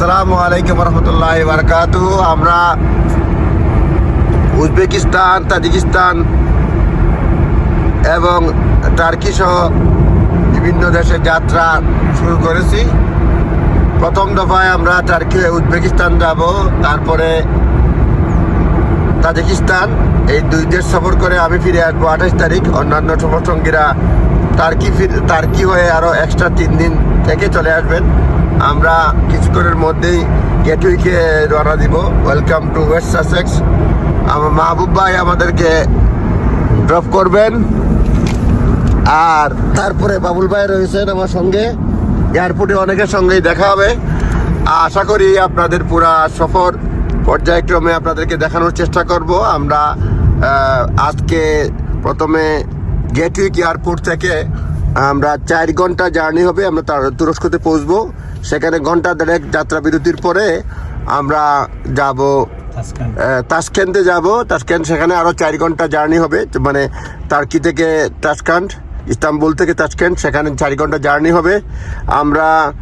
আসসালামু আলাইকুম রহমতুল্লাহ বারকাতু আমরা উজবেকিস্তান, তাজিকিস্তান এবং টার্কি সহ বিভিন্ন দেশে যাত্রা শুরু করেছি। প্রথম দফায় আমরা টার্কি উজবেকিস্তান যাব, তারপরে তাজিকিস্তান। এই দুই দেশ সফর করে আমি ফিরে আসব আঠাশ তারিখ। অন্যান্য সঙ্গীরা টার্কি ফির টার্কি হয়ে আরও এক্সট্রা তিন দিন থেকে চলে আসবেন। আমরা কিছুক্ষণের মধ্যেই গেটউইকে রওনা দিব। ওয়েলকাম টু ওয়েস্ট সাসেক্স আমার মাহবুব ভাই আমাদেরকে ড্রপ করবেন। আর তারপরে বাবুল ভাই রয়েছেন আমার সঙ্গে। এয়ারপোর্টে অনেকের সঙ্গেই দেখা হবে। আশা করি আপনাদের পুরা সফর পর্যায়ক্রমে আপনাদেরকে দেখানোর চেষ্টা করব। আমরা আজকে প্রথমে গেটউইক এয়ারপোর্ট থেকে আমরা চার ঘণ্টা জার্নি হবে। আমরা তার তুরস্কতে পৌঁছবো। সেখানে ঘণ্টা দেড়েক যাত্রা বিরতির পরে আমরা যাব তাসকেন্তে যাব। তাসকেন্ট সেখানে আরও চার ঘণ্টা জার্নি হবে। মানে টার্কি থেকে তাসকান্ট ইস্তাম্বুল থেকে তাসকেন্ট সেখানে চার ঘণ্টা জার্নি হবে। আমরা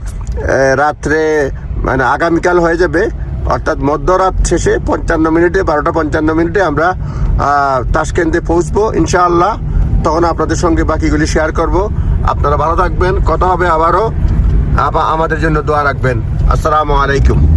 রাত্রে মানে আগামীকাল হয়ে যাবে। অর্থাৎ মধ্যরাত শেষে পঞ্চান্ন মিনিটে বারোটা পঞ্চান্ন মিনিটে আমরা আহ, তাসকেন্তে পৌঁছবো ইনশাআল্লাহ। তখন আপনাদের সঙ্গে বাকিগুলি শেয়ার করব। আপনারা ভালো থাকবেন। কথা হবে আবারও। আবার আমাদের জন্য দোয়া রাখবেন। আসসালামু আলাইকুম।